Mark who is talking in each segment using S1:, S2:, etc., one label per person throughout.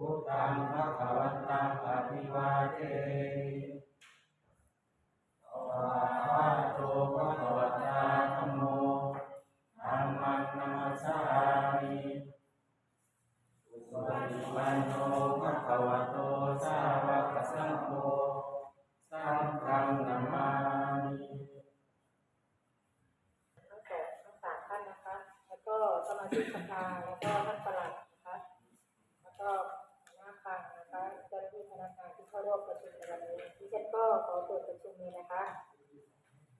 S1: พุทธังภะคะวันตังอภิวาเทภะคะโตภะคะวะตาธัมโมธัมมังนัมสสามิสุปฏิปันโนภะคะวะโตสาวกสังโฆสังฆังนามามิ
S2: ทั้งสองทั้งสามท่านนะคะ แล้วก็สมาชิกสภาแล้วก็ท่านประหลัด เข้าร่วมประชุมในวันนี้ดิฉันก็ขอเปิดประชุมเลยนะคะ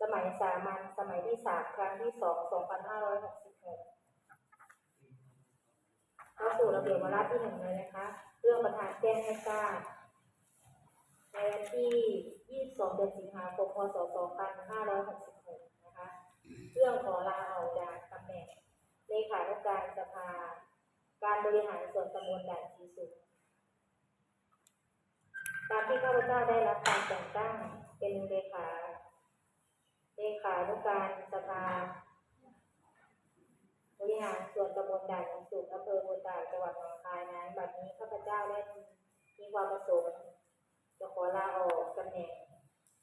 S2: สมัยสามัญสมัยที่สามครั้งที่สองสองพันห้าร้อยหกสิบหกเข้าสู่ระเบียบวาระที่หนึ่งเลยนะคะ เรื่องประธานแจ้งให้ทราบในวันที่ 22 เดือนสิงหาคม พศ 2566 นะคะ เรื่องขอลาออกจากตำแหน่งเลขานุการสภา การบริหารส่วนตำบลด่านชีสุดตามที่ข้าได้รับการแต่งตั้งเป็นเลขาเลขานุการสภาบริหารส่วนตำบลด่านชีสุดอำเภอโพตาจังหวัดหนองคายนั้น บัดนี้ข้าพเจ้าได้มีความประสงค์จะขอลาออกตำแหน่ง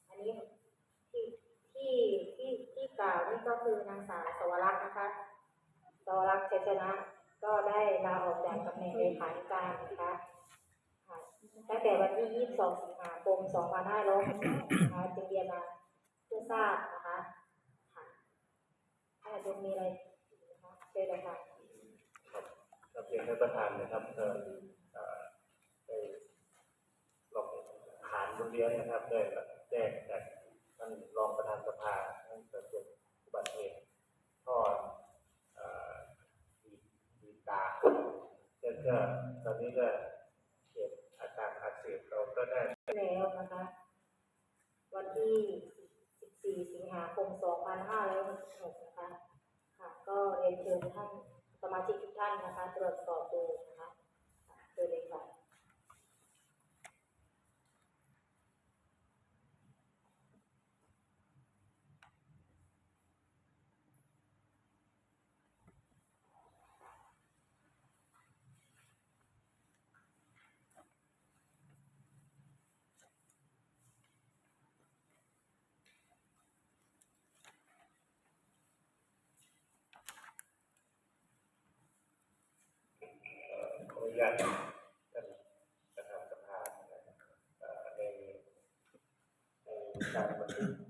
S2: อันนี้ที่ที่ที่ที่กล่าวนี่ก็คือนางสาวสวรักษ์นะคะ สวรักษ์ชัยชนะ ก็ได้ลาออกจากตำแหน่งเลขาธิการนะคะ วันที่ 22 สิงหาคม 2560นะคะจึงเรียนมาเพื่อทราบนะคะค่ะถ้าจะมีอะไรนะคะเชิญเลยค่ะ
S3: ครับเรียนท่านประธานนะครับเอ่อเอ่อได้ลองฐานบนเรียนนะครับได้แจ้งจากท่านรองประธานสภาท่านประชุมอุบัติเหตุท่อเอ่อดีดีตาแล้วก็ตอนนี้ก็
S2: แล้วนะคะ วันที่ 14 สิงหาคม 2566 นะคะ ค่ะ ก็เรียนเชิญท่านสมาชิกทุกท่านนะคะตรวจ ญาติท่านประธานสภาในใน
S3: การประชุม